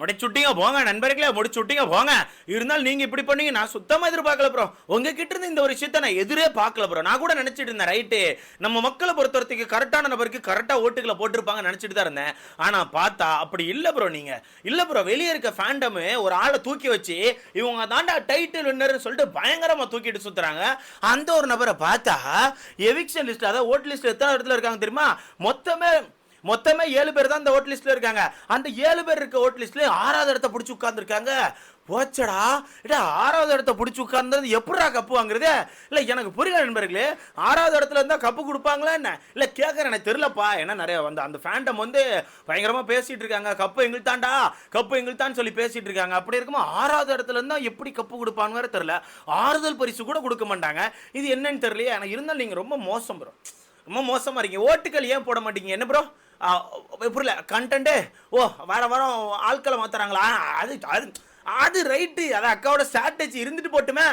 முடிச்சுட்டீங்க போங்க நண்பர்களே முடிச்சுட்டீங்க போங்க. இருந்தாலும் நீங்க இப்படி பண்ணீங்க நான் சுத்தமா எதிர்பார்க்கல ப்ரோ உங்ககிட்ட இருந்து இந்த ஒரு விஷயத்த நான் எதிரே பார்க்கல ப்ரோ நான் கூட நினைச்சிட்டு இருந்தேன் ரைட்டு நம்ம மக்களை பொறுத்தவரத்துக்கு கரெக்டான நபருக்கு கரெக்டா ஓட்டுகளை போட்டிருப்பாங்க நினைச்சிட்டு தான் இருந்தேன். ஆனா பார்த்தா அப்படி இல்ல ப்ரோ நீங்க. இல்ல ப்ரோ வெளியே இருக்க ஃபேண்டம் ஒரு ஆளை தூக்கி வச்சு இவங்க தாண்டா டைட்டில் வின்னர்னு சொல்லிட்டு பயங்கரமா தூக்கிட்டு சுத்துறாங்க. அந்த ஒரு நபரை பார்த்தா எவிக்ஷன் லிஸ்ட் அதாவது ஓட்டு லிஸ்ட் எத்தனை இடத்துல இருக்காங்க தெரியுமா? மொத்தமே மொத்தமே ஏழு பேர் தான் இந்த ஓட் லிஸ்ட்ல இருக்காங்க. அந்த ஏழு பேர் இருக்க ஓட் லிஸ்ட்ல ஆறாவது இடத்த பிடிச்சி உட்கார்ந்துருக்காங்க. போச்சடா. இடா ஆறாவது இடத்த பிடிச்சி உட்கார்ந்தது எப்படா கப்பு வாங்குறது இல்லை எனக்கு புரியல நண்பர்களே. ஆறாவது இடத்துல இருந்தால் கப்பு கொடுப்பாங்களா என்ன? இல்லை கேட்குறேன் எனக்கு தெரிலப்பா ஏன்னா நிறைய வந்து அந்த ஃபேண்டம் வந்து பயங்கரமாக பேசிகிட்டு இருக்காங்க. கப்பு எங்களுக்கு தாண்டா கப்பு எங்களுக்கு தான் சொல்லி பேசிகிட்டு இருக்காங்க. அப்படி இருக்கும்போது ஆறாவது இடத்துல இருந்தால் எப்படி கப்பு கொடுப்பான்னு தெரில ஆறுதல் பரிசு கூட கொடுக்க மாட்டாங்க. இது என்னன்னு தெரியலையே. ஆனால் இருந்தாலும் நீங்கள் ரொம்ப மோசம் ப்ரோ ரொம்ப மோசமாக இருக்கீங்க. ஓட்டுக்கள் ஏன் போட மாட்டீங்க? என்ன ப்ரோ புரியல. கண்டென்ட்டு ஓ வார வாரம் ஆட்களை மாத்துறாங்களா? அது அது அது ரைட்டு அது அக்காவோட ஸ்ட்ராட்டஜி இருந்துட்டு போட்டுமே.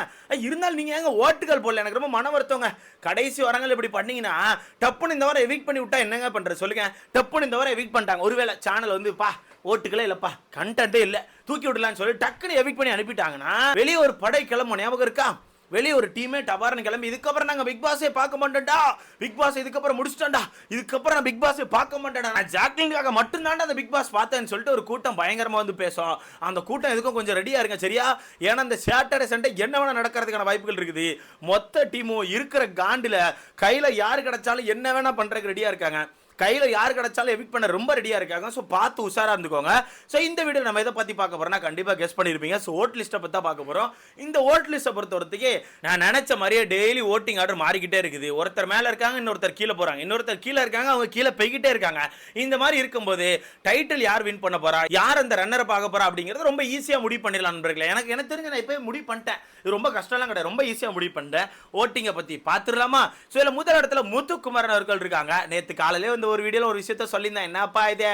இருந்தாலும் நீங்கள் ஏங்க ஓட்டுகள் போடல? எனக்கு ரொம்ப மன வருத்தவங்க கடைசி வரங்கள் இப்படி பண்ணீங்கன்னா டப்புன்னு இந்த வாரம் எவிக் பண்ணி விட்டா என்னங்க பண்ணுறது சொல்லுங்க. டப்புன்னு இந்த வாரம் எவிக் பண்ணிட்டாங்க. ஒருவேளை சேனல் வந்து பா ஓட்டுகளே இல்லைப்பா. கண்டென்ட்டே இல்லை. தூக்கி விடலான்னு சொல்லி டக்குன்னு எவிக் பண்ணி அனுப்பிட்டாங்கன்னா வெளியே ஒரு படை கிளம்ப ஞாபகம் இருக்கா? வெளியே ஒரு டீமே டபார்னு கிளம்பி இதுக்கப்புறம் நாங்கள் பிக் பாஸே பார்க்க மாட்டோம்டா. பிக் பாஸ் இதுக்கப்புறம் முடிச்சிட்டோம்டா. இதுக்கப்புறம் நான் பிக் பாஸே பார்க்க மாட்டேன்டா. நான் ஜாக்லின்காக மட்டும்தான்டா அந்த பிக் பாஸ் பார்த்தேன்னு சொல்லிட்டு ஒரு கூட்டம் பயங்கரமாக வந்து பேசும். அந்த கூட்டம் எதுக்கும் கொஞ்சம் ரெடியாக இருங்க சரியா? ஏன்னா இந்த சாட்டர்டே சண்டே என்ன வேணால் நடக்கிறதுக்கான வாய்ப்புகள் இருக்குது. மொத்த டீமும் இருக்கிற காண்டில் கையில் யார் கிடைச்சாலும் என்ன வேணால் பண்ணுறதுக்கு ரெடியாக இருக்காங்க. கையில் யார் கிடைச்சாலும் எவிக் பண்ண ரொம்ப ரெடியாக இருக்காங்க. ஸோ பார்த்து உஷாராக இருந்துக்கோங்க. ஸோ இந்த வீடியோ நம்ம எதை பற்றி பார்க்க போகிறோம்னா கண்டிப்பாக கெஸ் பண்ணியிருப்பீங்க ஸோ ஓட் லிஸ்ட்டை பற்றி தான் பார்க்க போகிறோம் இந்த ஓட் லிஸ்ட்டை பொறுத்தவரத்துக்கு நான் நினச்ச மாதிரியே டெய்லி ஓட்டிங் ஆர்டர் மாறிக்கிட்டே இருக்குது. ஒருத்தர் மேலே இருக்காங்க இன்னொருத்தர் கீழே போகிறாங்க இன்னொருத்தர் கீழே இருக்காங்க அவங்க கீழே போய்கிட்டே இருக்காங்க. இந்த மாதிரி இருக்கும்போது டைட்டில் யார் வின் பண்ண போகிறா யார் அந்த ரன்னரை பார்க்க போகிறா அப்படிங்கிறது ரொம்ப ஈஸியாக முடிவு பண்ணிடலாம் நண்பர்களே. எனக்கு எனக்கு தெரிஞ்சு நான் இப்போ முடிவு பண்ணிட்டேன். இது ரொம்ப கஷ்டம்லாம் கிடையாது. ரொம்ப ஈஸியாக முடிவு பண்ணிட்டேன். ஓட்டிங்கை பற்றி பார்த்துடலாமா? ஸோ இதில் முதல் இடத்துல முத்துக்குமரன் அவர்கள் இருக்காங்க. நேற்று காலையிலே வந்து ஒரு வீடியோவில் ஒரு விஷயத்த சொல்லியிருந்தேன். என்னப்பா இது?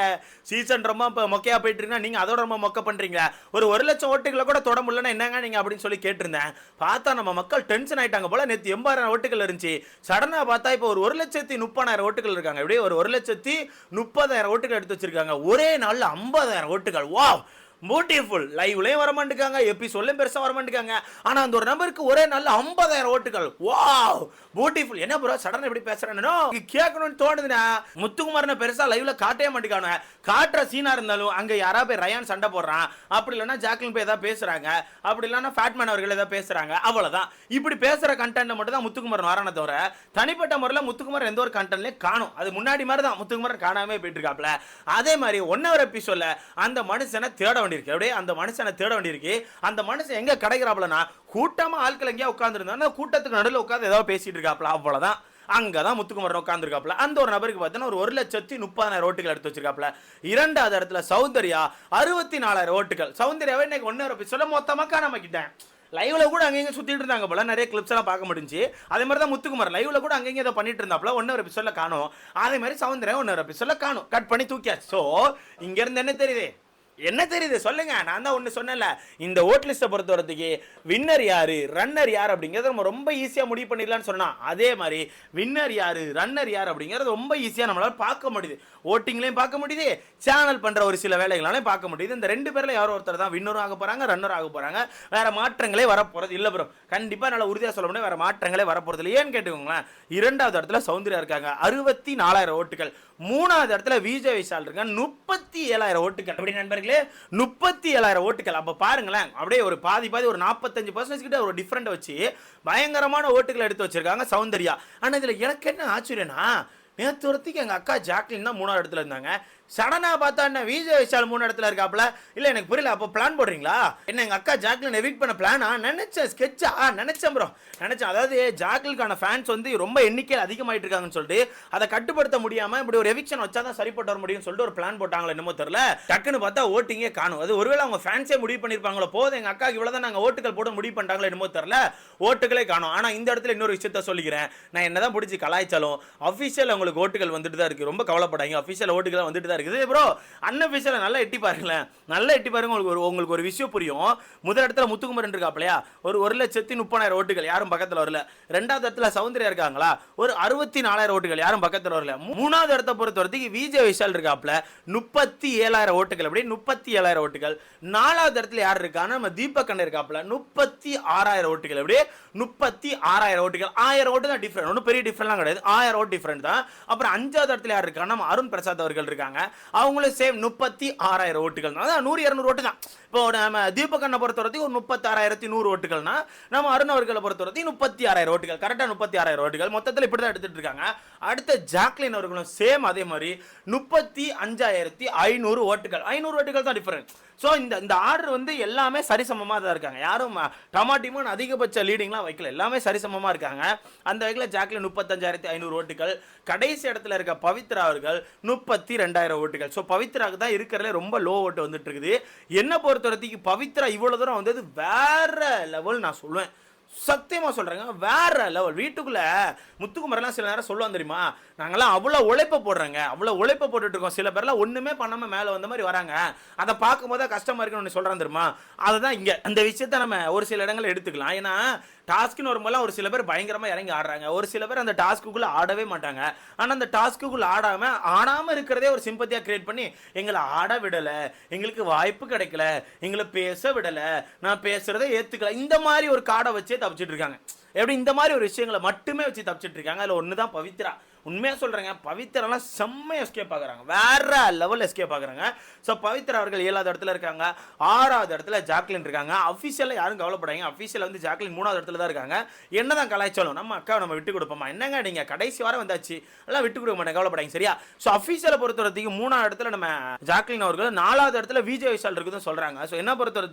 சீசன் ரொம்ப இப்போ மொக்கையா போயிட்டு இருக்குன்னா நீங்கள் அதோட ரொம்ப மொக்க பண்ணுறீங்க ஒரு ஒரு லட்சம் ஓட்டுகளை கூட தொட முடியலன்னா என்னங்க நீங்கள் அப்படின்னு சொல்லி கேட்டிருந்தேன். பார்த்தா நம்ம மக்கள் டென்ஷன் ஆயிட்டாங்க போல. நேற்று எண்பதாயிரம் ஓட்டுகள் இருந்துச்சு. சடனாக பார்த்தா இப்போ ஒரு ஒரு லட்சத்தி முப்பதாயிரம் ஓட்டுகள் இருக்காங்க. இப்படியே ஒரு ஒரு லட்சத்தி முப்பதாயிரம் ஓட்டுகள் எடுத்து வச்சிருக்காங்க. ஒரே நாளில் ஐம்பதாயிரம் ஓட்டுகள். வா பியூட்டிஃபுல் லைவ்லையும் வர மாட்டேங்காங்க எபிசோட்லயும் பெருசாக வர மாட்டேங்காங்க ஆனால் அந்த ஒரு நம்பருக்கு ஒரே நல்ல ஐம்பதாயிரம் ஓட்டுகள். வா பியூட்டிஃபுல் என்ன ப்ரோ சடனாக எப்படி பேசுறேன்னு? கேட்கணும்னு தோணுதுன்னா முத்துக்குமாரனை பெருசாக லைவ்ல காட்டவே மாட்டேங்கானு காட்டுற சீனாக இருந்தாலும் அங்கே யாராவது போய் ரயான் சண்டை போடுறான். அப்படி இல்லைன்னா ஜாக்லின் போய் ஏதாவது பேசுகிறாங்க அப்படி இல்லைன்னா ஃபேட்மேன் அவர்கள் ஏதாவது பேசுகிறாங்க அவ்வளோதான் இப்படி பேசுகிற கண்டென்ட் மட்டும் தான் முத்துக்குமாரன் வரானே தவிர தனிப்பட்ட முறையில் முத்துக்குமார் எந்த ஒரு கண்டென்ட்லையும் காணும். அது முன்னாடி மாதிரி தான் முத்துக்குமாரன் காணாமே போயிட்டு இருக்காப்ல. அதே மாதிரி ஒன் ஹவர் எபிசோட்ல அந்த மனுஷனை தேட வேண்டியிருக்கு. அப்படியே அந்த மனுஷனை தேட வேண்டியிருக்கு. அந்த மனுஷன் எங்கே கிடைக்கிறாப்லனா கூட்டமாக ஆட்கள் எங்கேயா உட்காந்துருந்தா கூட்டத்துக்கு நடுவில் உட்காந்து ஏதாவது பேசிகிட்டு இருக்காப்ல அவ்வளவுதான். அங்கதான் முத்துக்குமரன் உட்காந்துருக்காப்ல அந்த ஒரு நபருக்கு பார்த்தீங்கன்னா ஒரு ஒரு லட்சத்தி முப்பதாயிரம் ஓட்டுகள் எடுத்து வச்சிருக்காப்ல இரண்டாவது இடத்துல சௌந்தர்யா அறுபத்தி நாலாயிரம் ஓட்டுகள் சௌந்தர்யாவே இன்னைக்கு ஒன்று சொல்ல மொத்தமாக்கா நம்ம காணாமக்கிட்டேன் லைவ்ல கூட அங்கங்க சுற்றிட்டு இருந்தாங்க போல நிறைய கிளிப்ஸ் எல்லாம் பார்க்க முடிஞ்சு. அதே மாதிரி தான் முத்துக்குமார் லைவ்ல கூட அங்கங்க ஏதோ பண்ணிட்டு இருந்தாப்ல ஒன்னு எபிசோட்ல காணும். அதே மாதிரி சௌந்தர்யா ஒன்னு எபிசோட்ல காணும். கட் பண்ணி தூக்கியாச்சு. ஸோ இங்கேருந்து என்ன தெரியுது? என்ன தெரியுது? சொல்லுங்க. நான் தான் ஒன்று சொன்னேன்ல. இந்த ஓட் லிஸ்ட்டை பொறுத்த வரதுக்கு வின்னர் யாரு ரன்னர் யார் அப்படிங்கிறத நம்ம ரொம்ப ஈஸியாக முடிவு பண்ணிடலாம்னு சொன்னால் அதே மாதிரி வின்னர் யாரு ரன்னர் யார் அப்படிங்கிறது ரொம்ப ஈஸியாக நம்மளால் பார்க்க முடியுது. ஓட்டிங்லையும் பார்க்க முடியுது. சேனல் பண்ணுற ஒரு சில வேலைகளாலையும் பார்க்க முடியுது. இந்த ரெண்டு பேரில் யாரோ ஒருத்தர் தான் வின்னரும் ஆக போகிறாங்க ரன்னர் ஆக போகிறாங்க வேறு மாற்றங்களே வரப்போகிறது இல்லை ப்ரோ கண்டிப்பாக நல்ல உறுதியாக சொல்ல முடியும் வேறு மாற்றங்களே வரப்போகிறது இல்லை. ஏன்னு கேட்டுக்கோங்களேன். இரண்டாவது இடத்துல சௌந்தர்யா இருக்காங்க. அறுபத்தி நாலாயிரம் ஓட்டுகள். மூணாவது இடத்துல விஜய் விஷால் இருக்காங்க. முப்பத்தி ஏழாயிரம் ஓட்டுகள். அப்படி நண்பர்களே முப்பத்தி ஏழாயிரம் ஓட்டுகள். அப்போ பாருங்களேன் அப்படியே ஒரு பாதி பாதி ஒரு நாற்பத்தஞ்சு பர்சன்டேஜ் கிட்ட ஒரு டிஃப்ரெண்ட் வச்சு பயங்கரமான ஓட்டுகளை எடுத்து வச்சிருக்காங்க சௌந்தர்யா. ஆனால் இதில் எனக்கு என்ன ஆச்சரியன்னா நேற்று ஒருத்திக்கு எங்கள் அக்கா ஜாக்லின் தான் மூணாவது இடத்துல இருந்தாங்க. சடனாக பார்த்தா என்ன விஜய் விஷால் மூணு இடத்துல இருக்காப்ல இல்லை எனக்கு புரியல. அப்போ பிளான் போடுறீங்களா? என்ன எங்கள் அக்கா ஜாக்லின் எவிட் பண்ண பிளானா நினச்சேன் ஸ்கெட்சா நினச்சேன் ப்ரோ நினச்சேன். அதாவது ஜாக்லினுக்கான ஃபேன்ஸ் வந்து ரொம்ப எண்ணிக்கையில் அதிகமாகிட்டு இருக்காங்கன்னு சொல்லிட்டு அதை கட்டுப்படுத்த முடியாமல் இப்படி ஒரு எவிக்ஷன் வச்சா தான் சரிப்பட்டு வர முடியும்னு சொல்லிட்டு ஒரு பிளான் போட்டாங்களோ என்னமோ தெரில டக்குன்னு பார்த்தா ஓட்டிங்கே காணும். அது ஒருவேளை அவங்க ஃபேன்ஸே முடிவு பண்ணியிருப்பாங்களோ போதும். எங்கள் அக்காக்கு இவ்வளோ தான் நாங்கள் ஓட்டுகள் போட முடிவு பண்ணிட்டாங்களோ என்னமோ தெரில ஓட்டுகளே காணும். ஆனால் இந்த இடத்துல இன்னொரு விஷயத்த சொல்லிக்கிறேன். நான் என்னதான் பிடிச்சி கலாய்ச்சாலும் அஃபிஷியல் உங்களுக்கு ஓட்டுகள் வந்துட்டு தான் இருக்குது ரொம்ப கவலைப்படாங்க அஃபிஷியல் ஓட்டுகள் வந்துட்டு தான் இருக்குது. ப்ரோ அன்அஃபிஷியலாக நல்லா எட்டி பாருங்களேன். நல்லா எட்டி பாருங்க உங்களுக்கு ஒரு உங்களுக்கு ஒரு விஷயம் புரியும். முதல் இடத்துல முத்துக்குமரன் இருக்காப்லையா ஒரு ஒரு லட்சத்தி முப்பதாயிரம் ஓட்டுகள் யாரும் பக்கத்தில் வரல. ரெண்டாவது இடத்துல சௌந்தர்யா இருக்காங்களா? ஒரு அறுபத்தி நாலாயிரம் ஓட்டுகள் யாரும் பக்கத்தில் வரல. மூணாவது இடத்த பொறுத்த வரைக்கும் விஜய் விஷால் இருக்காப்ல முப்பத்தி ஏழாயிரம் ஓட்டுகள். அப்படி முப்பத்தி ஏழாயிரம் ஓட்டுகள். நாலாவது இடத்துல யார் இருக்கான்னா நம்ம தீபக் அண்ணன் இருக்காப்ல முப்பத்தி ஆறாயிரம் ஓட்டுகள். அப்படியே முப்பத்தி ஆறாயிரம் ஓட்டுகள். ஆயிரம் ஓட்டு தான் டிஃப்ரெண்ட் ஒன்றும் பெரிய டிஃப்ரெண்ட்லாம் கிடையாது. ஆயிரம் ஓட்டு டிஃப்ரெண்ட் தான். அப்புறம் அஞ்சாவது இடத்துல யார் இருக்காங்கன்னா நம்ம அருண் பிரசாத் அவர்கள் இருக்காங்க. அவங்களும் சேம் முப்பத்தி ஆறாயிரம் ஓட்டுகள் தான் அதான் நூறு இரநூறு ஓட்டு தான் இப்போ நம்ம தீபகண்ணை பொறுத்த வரைக்கும் ஒரு முப்பத்தாறாயிரத்தி நூறு ஓட்டுகள்னா நம்ம அருண் அவர்களை பொறுத்த முப்பத்தி ஆறாயிரம் ஓட்டுகள். கரெக்டாக முப்பத்தி ஆறாயிரம் ஓட்டுகள். மொத்தத்தில் இப்படி தான் எடுத்துட்டு இருக்காங்க. அடுத்த ஜாக்லின் அவர்களும் சேம் அதே மாதிரி முப்பத்தி அஞ்சாயிரத்தி ஐநூறு ஓட்டுகள். ஐநூறு ஓட்டுகள் தான் டிஃபரன்ஸ் ஸோ இந்த இந்த ஆர்டர் வந்து எல்லாமே சரிசமமாக தான் இருக்காங்க. யாரும் டமாட்டிமும் அதிகபட்ச லீடிங்லாம் வைக்கல. எல்லாமே சரிசமமாக இருக்காங்க. அந்த வகையில் ஜாக்லின் முப்பத்தஞ்சாயிரத்தி ஐநூறு ஓட்டுகள் கடைசி இடத்துல இருக்க பவித்ரா அவர்கள் முப்பத்தி ரெண்டாயிரம் ஓட்டுகள். ஸோ பவித்ராவுக்கு தான் இருக்கிறதுல ரொம்ப லோ ஓட்டு வந்துட்டு இருக்குது. என்ன பொறுத்த வரைக்கும் பவித்ரா இவ்வளோ தூரம் வந்தது வேற லெவல் நான் சொல்லுவேன் சத்தியமாக சொல்கிறாங்க வேற லெவல் வீட்டுக்குள்ளே முத்துக்குமரெல்லாம் சில நேரம் சொல்லுவான் தெரியுமா? நாங்கள்லாம் அவ்வளோ உழைப்ப போடுறோங்க. அவ்வளோ உழைப்ப போட்டுட்ருக்கோம் சில பேர்லாம் ஒன்றுமே பண்ணாமல் மேலே வந்த மாதிரி வராங்க. அதை பார்க்கும்போது தான் கஷ்டமா இருக்குன்னு சொல்றான் தெரியுமா? அதுதான் இங்கே அந்த விஷயத்த நம்ம ஒரு சில இடங்களில் எடுத்துக்கலாம். ஏன்னா டாஸ்க்னு வரும்போதெல்லாம் ஒரு சில பேர் பயங்கரமாக இறங்கி ஆடுறாங்க. ஒரு சில பேர் அந்த டாஸ்க்குள்ளே ஆடவே மாட்டாங்க. ஆனால் அந்த டாஸ்க்குள்ளே ஆடாமல் ஆடாமல் இருக்கிறதே ஒரு சிம்பத்தியாக கிரியேட் பண்ணி எங்களை ஆட விடலை எங்களுக்கு வாய்ப்பு கிடைக்கல எங்களை பேச விடலை நான் பேசுகிறத ஏற்றுக்கல இந்த மாதிரி ஒரு காடை வச்சே தப்பிச்சிட்டு இருக்காங்க. எப்படி? இந்த மாதிரி ஒரு விஷயங்களை மட்டுமே வச்சு தப்பிச்சிட்டு இருக்காங்க. அதில் ஒன்று தான் பவித்ரா. உண்மையாக சொல்கிறேங்க பவித்ரெல்லாம் செம்மையாக எஸ்கேப் ஆகுறாங்க. வேற லெவலில் எஸ்கேப் ஆகுறாங்க. ஸோ பவித்ரா அவர்கள் ஏழாவது இடத்துல இருக்காங்க. ஆறாவது இடத்துல ஜாக்லின் இருக்காங்க. அஃபீஷியலாக யாரும் கவலைப்படாங்க அஃபீஷியல் வந்து ஜாக்லின் மூணாவது இடத்துல தான் இருக்காங்க. என்ன தான் கலாய்ச்சாலும் நம்ம அக்காவை நம்ம விட்டு கொடுப்போமா? என்னங்க நீங்கள் கடைசி வாரம் வந்தாச்சு. எல்லாம் விட்டு கொடுக்க மாட்டேன். கவலைப்படாங்க சரியா? ஸோ அஃபீஷியலை பொறுத்த வரைக்கும் மூணாவது இடத்துல நம்ம ஜாக்லின் அவர்கள் நாலாவது இடத்துல விஜய் விஷால் இருக்குதுன்னு சொல்கிறாங்க ஸோ என்ன பொறுத்த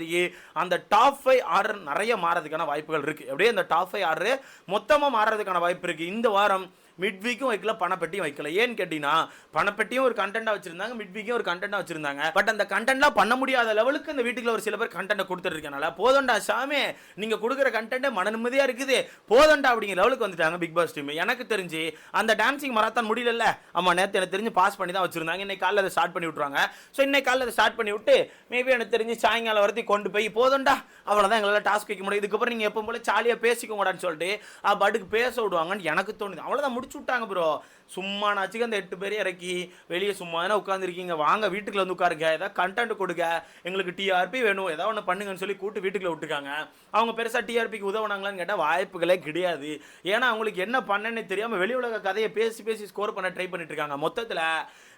அந்த டாப் ஃபைவ் ஆர்டர் நிறைய மாறதுக்கான வாய்ப்புகள் இருக்குது அப்படியே அந்த டாப் ஃபைவ் ஆர்டர் மொத்தமாக மாறதுக்கான வாய்ப்பு இருக்குது இந்த வாரம் மிட் வீக்கும் வைக்கல பணப்பெட்டியும் வைக்கல. ஏன்னு கேட்டீங்கன்னா பணப்பெட்டியும் ஒரு கண்டென்ட்டாக வச்சிருந்தாங்க மிட் வீக்கும் ஒரு கண்டென்ட்டாக வச்சிருந்தாங்க. பட் அந்த கண்டென்ட்லாம் பண்ண முடியாத லெவலுக்கு அந்த வீட்டுக்குள்ள ஒரு சில பேர் கண்டென்ட்டை கொடுத்துருக்கனால போதண்டா சாமி நீங்கள் கொடுக்குற கண்டென்ட் மன நிம்மதியாக இருக்குது. போதண்டா அப்படிங்கிற லெவலுக்கு வந்துட்டாங்க பிக் பாஸ் டீம் எனக்கு தெரிஞ்சு அந்த டான்சிங் மராத்தான் முடியல ஆமாம் நேற்று எனக்கு தெரிஞ்சு பாஸ் பண்ணி தான் வச்சிருந்தாங்க. இன்னைக்கு காலையில் அதை ஸ்டார்ட் பண்ணி விட்டுருவாங்க. ஸோ இன்னைக்கு காலையில் அதை ஸ்டார்ட் பண்ணி விட்டு மேபி எனக்கு தெரிஞ்சு சாயங்காலம் வரைக்கும் கொண்டு போய் போதண்டா அவ்வளோதான் எங்களால் டாஸ்க் வைக்க முடியும். இதுக்கப்புறம் நீங்கள் எப்போ போல ஜாலியாக பேசிக்கோங்கடான்னு சொல்லிட்டு ஆ, பாட்டுக்கு பேச விடுவாங்கன்னு எனக்கு தோணுது. அவ்வளோதான் முடிச்சு விட்டாங்க ப்ரோ சும்மா நாச்சுக்கு அந்த எட்டு பேர் இறக்கி வெளியே சும்மா தானே உட்காந்துருக்கீங்க வாங்க வீட்டுக்குள்ள வந்து உட்காருங்க. ஏதாவது கண்டென்ட் கொடுங்க. எங்களுக்கு டிஆர்பி வேணும். ஏதாவது ஒன்று பண்ணுங்கன்னு சொல்லி கூட்டு வீட்டுக்குள்ள விட்டுருக்காங்க. அவங்க பெருசாக டிஆர்பிக்கு உதவுனாங்களான்னு கேட்டால் வாய்ப்புகளே கிடையாது. ஏன்னா அவங்களுக்கு என்ன பண்ணேன்னு தெரியாமல் வெளி உலக கதையை பேசி பேசி ஸ்கோர் பண்ண ட்ரை பண்ணிட்டு இருக்காங்க. மொத்தத்தில்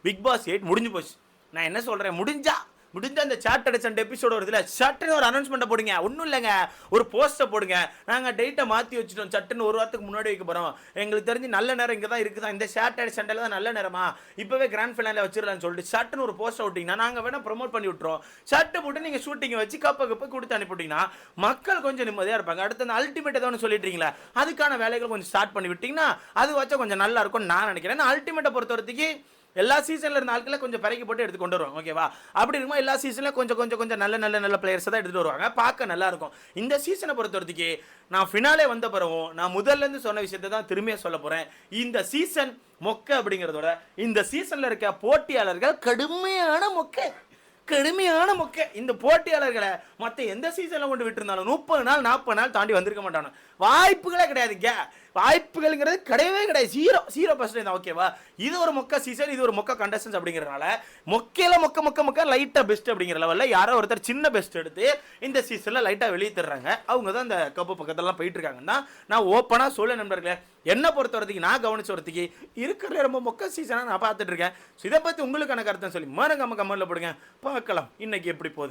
பிக் பாஸ் எயிட் முடிஞ்சு போச்சு. நான் என்ன சொல்கிறேன் முடிஞ்சா முடிஞ்ச அந்த சாட் அடிச்ச எபிசோடு வருதுல சட்டுன்னு ஒரு அனௌன்ஸ்மெண்ட்டை போடுங்க. ஒன்றும் இல்லைங்க. ஒரு போஸ்ட்டை போடுங்க. நாங்கள் டேட்டை மாற்றி வச்சுட்டோம். சட்டுன்னு ஒரு வாரத்துக்கு முன்னாடி வைக்க போகிறோம் எங்களுக்கு தெரிஞ்சு நல்ல நேரம் இங்கே தான் இருக்குதா? இந்த சாட்டர்டே சண்டேல தான் நல்ல நேரமா? இப்போவே கிராண்ட் ஃபைனலில் வச்சிடலாம்னு சொல்லிட்டு சட்டுன்னு ஒரு போஸ்ட்டை விட்டிங்கன்னா நாங்கள் வேணால் ப்ரமோட் பண்ணி விட்டுறோம் சட்டு போட்டு நீங்கள் ஷூட்டிங்கை வச்சு கப்பை கப்பை கொடுத்து அனுப்பிவிட்டிங்கன்னா மக்கள் கொஞ்சம் நிம்மதியாக இருப்பாங்க. அடுத்து அந்த அல்டிமேட் ஏதோ ஒன்று சொல்லிட்டீங்களா அதுக்கான வேலைகள் கொஞ்சம் ஸ்டார்ட் பண்ணி விட்டிங்கன்னா அது வச்சா கொஞ்சம் நல்லா இருக்கும்னு நான் நினைக்கிறேன். அல்டிமேட்டை பொறுத்த வரைக்கும் எல்லா சீசனில் இருந்த ஆட்களை கொஞ்சம் பிறக்கி போட்டு எடுத்து கொண்டு வருவாங்க ஓகேவா அப்படி இருக்கும்போது எல்லா சீசனில் கொஞ்சம் கொஞ்சம் கொஞ்சம் நல்ல நல்ல நல்ல பிளேயர்ஸை தான் எடுத்துட்டு வருவாங்க. பார்க்க நல்லா இருக்கும். இந்த சீசனை பொறுத்த வரைக்கும் நான் ஃபினாலே வந்த பிறகும் நான் முதல்ல இருந்து சொன்ன விஷயத்தை தான் திரும்பிய சொல்ல போகிறேன் இந்த சீசன் மொக்க அப்படிங்கிறதோட இந்த சீசனில் இருக்க போட்டியாளர்கள் கடுமையான மொக்க. கடுமையான மொக்க. இந்த போட்டியாளர்களை மற்ற எந்த சீசனில் கொண்டு விட்டுருந்தாலும் முப்பது நாள் நாற்பது நாள் தாண்டி வந்திருக்க மாட்டானு வாய்ப்புகளே கிடையாதுங்க வாய்ப்புகள்ங்கிறது கிடையவே கிடையாது. ஜீரோ ஜீரோ பர்சன்டேஜ் தான் ஓகேவா இது ஒரு மொக்க சீசன் இது ஒரு மொக்க கண்டஸ்டன்ஸ் அப்படிங்கிறனால மொக்கையில் மொக்க மொக்க மொக்க லைட்டாக பெஸ்ட் அப்படிங்கிற லெவலில் யாரோ ஒருத்தர் சின்ன பெஸ்ட் எடுத்து இந்த சீசனில் லைட்டாக வெளியே தர்றாங்க. அவங்க தான் இந்த கப்பு பக்கத்தெல்லாம் போயிட்டு இருக்காங்கன்னா நான் ஓப்பனாக சொல்ல நண்பர்களே என்ன பொறுத்த வரைக்கும் நான் கவனிச்ச வரத்துக்கு இருக்கிற ரொம்ப மொக்க சீசனாக நான் பார்த்துட்டு இருக்கேன். ஸோ இதை பற்றி உங்களுக்கான கருத்தை சொல்லி மறக்காம கமெண்ட்ல போடுங்க. பார்க்கலாம். இன்னைக்கு எப்படி போகுது?